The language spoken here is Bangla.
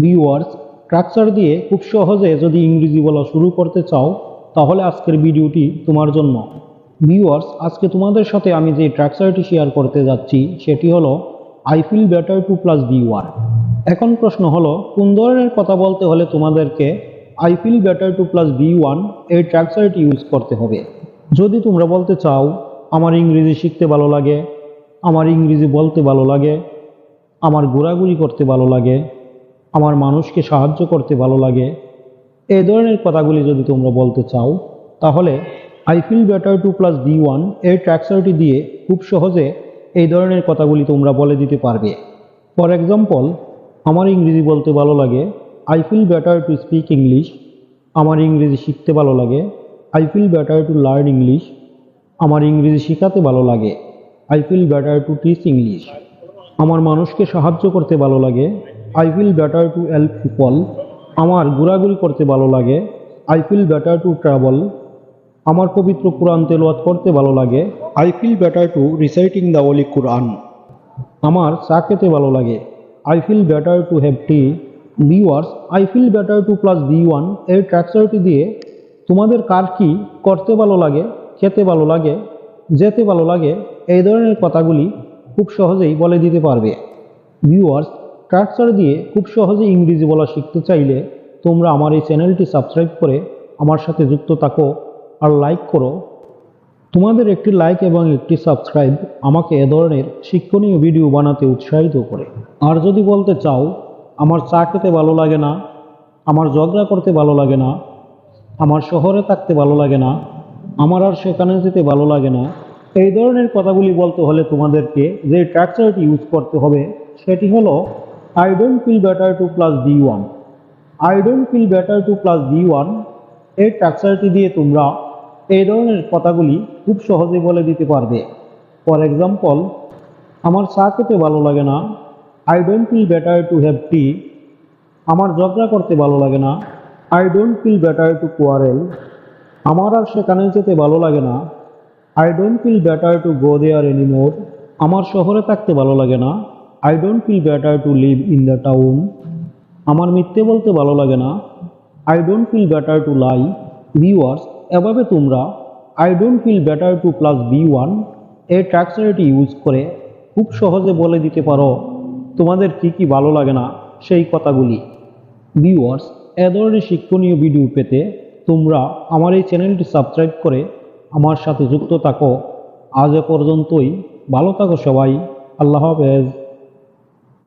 ভিউয়ার্স স্ট্রাকচার দিয়ে খুব সহজে যদি ইংরেজি বলা শুরু করতে চাও, তাহলে আজকের ভিডিওটি তোমার জন্য। ভিউয়ার্স আজকে তোমাদের সাথে আমি যে স্ট্রাকচারটি শেয়ার করতে যাচ্ছি, সেটি হলো I feel better to plus V one এখন প্রশ্ন হলো, কোন ধরনের কথা বলতে হলে তোমাদেরকে I feel better to plus V one এই স্ট্রাকচারটি ইউজ করতে হবে? যদি তোমরা বলতে চাও, আমার ইংরেজি শিখতে ভালো লাগে, আমার ইংরেজি বলতে ভালো লাগে, আমার ঘোরাঘুরি করতে ভালো লাগে আমার মানুষকে সাহায্য করতে ভালো লাগে। এই ধরনের কথাগুলি যদি তোমরা বলতে চাও, তাহলে I feel better to plus V ওয়ানের ট্র্যাকচারটি দিয়ে খুব সহজে এই ধরনের কথাগুলি তোমরা বলে দিতে পারবে। ফর এক্সাম্পল আমার ইংরেজি বলতে ভালো লাগে I feel better to speak English আমার ইংরেজি শিখতে ভালো লাগে I feel better to learn English আমার ইংরেজি শেখাতে ভালো লাগে I feel better to teach English আমার মানুষকে সাহায্য করতে ভালো লাগে I feel better to help people আমার ঘোরাঘুরি করতে ভালো লাগে। I feel better to travel আমার পবিত্র কোরআন তেলাওয়াত করতে ভালো লাগে। I feel better to reciting the holy Quran আমার চা খেতে ভালো লাগে। I feel better to have tea viewers I feel better to plus V one এই ট্র্যাকচারটি দিয়ে তোমাদের কার কি করতে ভালো লাগে, খেতে ভালো লাগে, যেতে ভালো লাগে, এই ধরনের কথাগুলি খুব সহজেই বলে দিতে পারবে। ভিউয়ার্স ট্র্যাকচার দিয়ে খুব সহজে ইংরেজি বলা শিখতে চাইলে তোমরা আমার এই চ্যানেলটি সাবস্ক্রাইব করে আমার সাথে যুক্ত থাকো আর লাইক করো। তোমাদের একটি লাইক এবং একটি সাবস্ক্রাইব আমাকে এ ধরনের শিক্ষণীয় ভিডিও বানাতে উৎসাহিত করে। আর যদি বলতে চাও, আমার চা খেতে ভালো লাগে না, আমার ঝগড়া করতে ভালো লাগে না, আমার শহরে থাকতে ভালো লাগে না, আমার আর সেখানে যেতে ভালো লাগে না, এই ধরনের কথাগুলি বলতে হলে তোমাদেরকে যে ট্র্যাকচারটি ইউজ করতে হবে, সেটি হলো I don't feel better to plus V one I don't feel better to plus V one এই ট্র্যাকচারটি দিয়ে তোমরা এই ধরনের কথাগুলি খুব সহজে বলে দিতে পারবে। ফর এক্সাম্পল আমার চা খেতে ভালো লাগে না। I don't feel better to have tea আমার ঝগড়া করতে ভালো লাগে না। I don't feel better to quarrel আমার আর সেখানে যেতে ভালো লাগে না। I don't feel better to go there anymore আমার শহরে থাকতে ভালো লাগে না। I don't feel better to live in the town আমার মিথ্যে বলতে ভালো লাগে না। I don't feel better to lie viewers এভাবে তোমরা। I don't feel better to plus V one এই ট্র্যাকচারটি ইউজ করে খুব সহজে বলে দিতে পারো। তোমাদের কি কি ভালো লাগে না সেই কথাগুলি। ভিউয়ার্স এ ধরনের শিক্ষণীয় ভিডিও পেতে তোমরা আমার এই চ্যানেলটি সাবস্ক্রাইব করে আমার সাথে যুক্ত থাকো। আজ এ পর্যন্তই। ভালো থাকো সবাই। আল্লাহ হাফেজ।